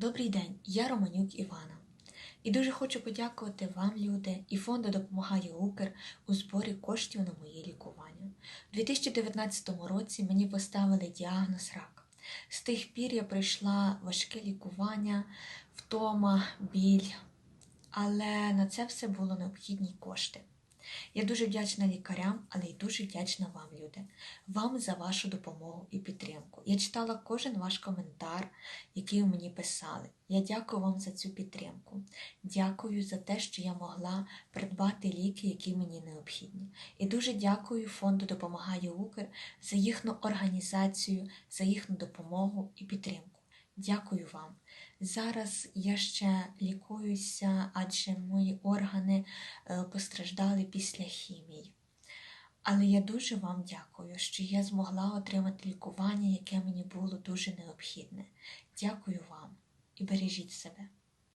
Добрий день, я Романюк Івана. І дуже хочу подякувати вам, люди, і фонду допомагає Укр у зборі коштів на моє лікування. У 2019 році мені поставили діагноз рак. З тих пір я пройшла важке лікування, втома, біль, але на це все було необхідні кошти. Я дуже вдячна лікарям, але й дуже вдячна вам, люди, вам за вашу допомогу і підтримку. Я читала кожен ваш коментар, який ви мені писали. Я дякую вам за цю підтримку. Дякую за те, що я могла придбати ліки, які мені необхідні. І дуже дякую фонду Допомагає Укр за їхню організацію, за їхню допомогу і підтримку. Дякую вам. Зараз я ще лікуюся, адже мої органи е, постраждали після хімії. Але я дуже вам дякую, що я змогла отримати лікування, яке мені було дуже необхідне. Дякую вам і бережіть себе.